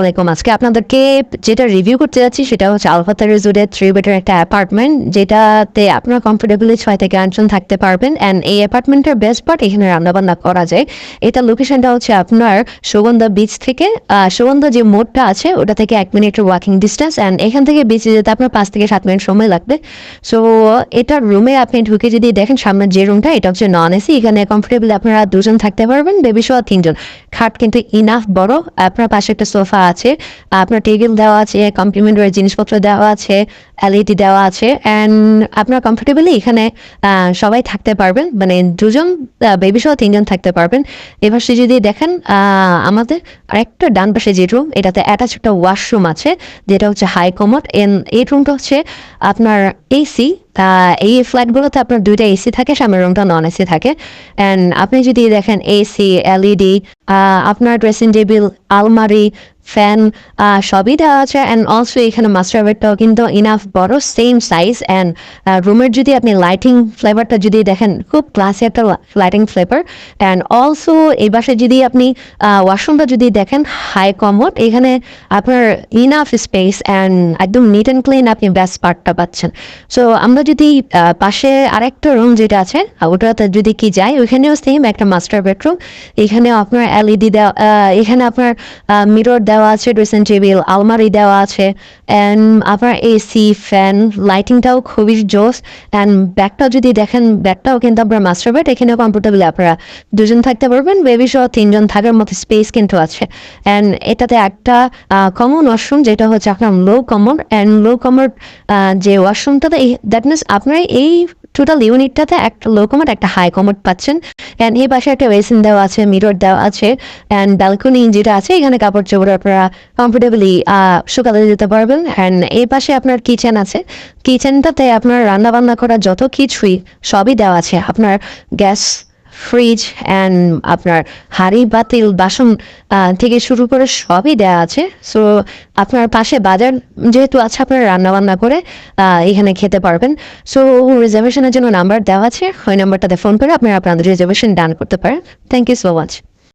আলাইকুম। আজকে আপনাদেরকে যেটা রিভিউ করতে যাচ্ছি সেটা হচ্ছে আলফাতা রিজোর্টের থ্রি বেডের একটা অ্যাপার্টমেন্ট যেটাতে আপনারা কমফোর্টেবলি ছয় থেকে আটজন থাকতে পারবেন। অ্যান্ড এই অ্যাপার্টমেন্টের বেস্ট পার্ট এখানে রান্নাবান্না করা যায়। এটা লোকেশনটা হচ্ছে আপনার সুগন্ধা বিচ থেকে সুগন্ধা যে মোড়টা আছে, ওটা থেকে এক মিনিটের ওয়াকিং ডিস্টেন্স অ্যান্ড এখান থেকে বিচে যেতে আপনার পাঁচ থেকে সাত মিনিট সময় লাগবে। সো এটার রুমে আপনি ঢুকে যদি দেখেন সামনের যে রুমটা এটা হচ্ছে নন এসি এখানে কমফোর্টেবল আপনারা দুজন থাকতে পারবেন বেবি সহ তিনজন। খাট কিন্তু ইনাফ বড়। আপনার পাশে একটা সোফা আছে, আপনার টেবিল দেওয়া আছে কমপ্লিমেন্টারি জিনিসপত্র দেওয়া আছে এলইডি দেওয়া আছে অ্যান্ড আপনার কমফোর্টেবলি এখানে সবাই থাকতে পারবেন মানে দুজন বেবি সহ তিনজন থাকতে পারবেন। এবার সে যদি দেখেন আমাদের আরেকটা ডান পাশে যে রুম এটাতে অ্যাটাচ একটা ওয়াশরুম আছে, যেটা হচ্ছে হাই কমোড এন এই রুমটা হচ্ছে আপনার এসি এই ফ্ল্যাটগুলোতে আপনার দুইটা এসি থাকে, সামনের রুমটা নন এসি থাকে। অ্যান্ড আপনি যদি দেখেন এসি এলইডি আপনার ড্রেসিং টেবিল আলমারি ফ্যান সবই দেওয়া আছে অ্যান্ড অলসো এখানে মাস্টার বেডটাও কিন্তু ইনাফ বড় সেম সাইজ অ্যান্ড রুমের যদি আপনি লাইটিং ফ্লেভারটা যদি দেখেন খুব ক্লাসি একটা লাইটিং ফ্লেভার অ্যান্ড অলসো এই বাসে যদি আপনি ওয়াশরুমটা যদি দেখেন হাই কমোড এখানে আপনার ইনাফ স্পেস অ্যান্ড একদম নিট অ্যান্ড ক্লিন আপনি বেস্ট পার্টটা পাচ্ছেন। সো আমরা যদি আহ, পাশে আরেকটা রুম যেটা আছে ওটাতে যদি কি যাই ওইখানেও সেম একটা মাস্টার বেডরুম এখানেও আপনার এলইডি দেওয়া এখানে আপনার মিরর দেওয়া আছে ড্রেসিং টেবিল, আলমারি দেওয়া আছে অ্যান্ড আপনার এসি ফ্যান লাইটিংটাও খুবই জোস অ্যান্ড ব্যাগটাও যদি দেখেন ব্যাগটাও কিন্তু আপনার মাস্টার বেড এখানেও কমফোর্টেবল আপনারা দুজন থাকতে পারবেন বেবি সহ তিনজন থাকার মতো স্পেস কিন্তু আছে। অ্যান্ড এটাতে একটা কমন ওয়াশরুম যেটা হচ্ছে আপনার low common and low common যে ওয়াশরুমটাতে দ্যাট মিনস আপনার এই টোটাল ইউনিটটাতে একটা লো কমোড একটা হাই কমোড পাচ্ছেন। অ্যান্ড এই পাশে একটা ওয়েসিন দেওয়া আছে মিরর দেওয়া আছে। অ্যান্ড ব্যালকনি যেটা আছে, এখানে কাপড় চোপড় আপনারা কমফোর্টেবলি শুকালে যেতে পারবেন। অ্যান্ড এই পাশে আপনার কিচেন আছে। কিচেনটাতে আপনার রান্না বান্না করা যত কিছুই সবই দেওয়া আছে। আপনার গ্যাস ফ্রিজ অ্যান্ড আপনার হাঁড়ি, বাতিল, বাসন থেকে শুরু করে সবই দেওয়া আছে। সো আপনার পাশে বাজার যেহেতু আছে, আপনারা রান্নাবান্না করে এখানে খেতে পারবেন। সো রিজার্ভেশনের জন্য নাম্বার দেওয়া আছে। ওই নাম্বারটাতে ফোন করে আপনারা আপনাদের রিজার্ভেশন ডান করতে পারেন। Thank you so much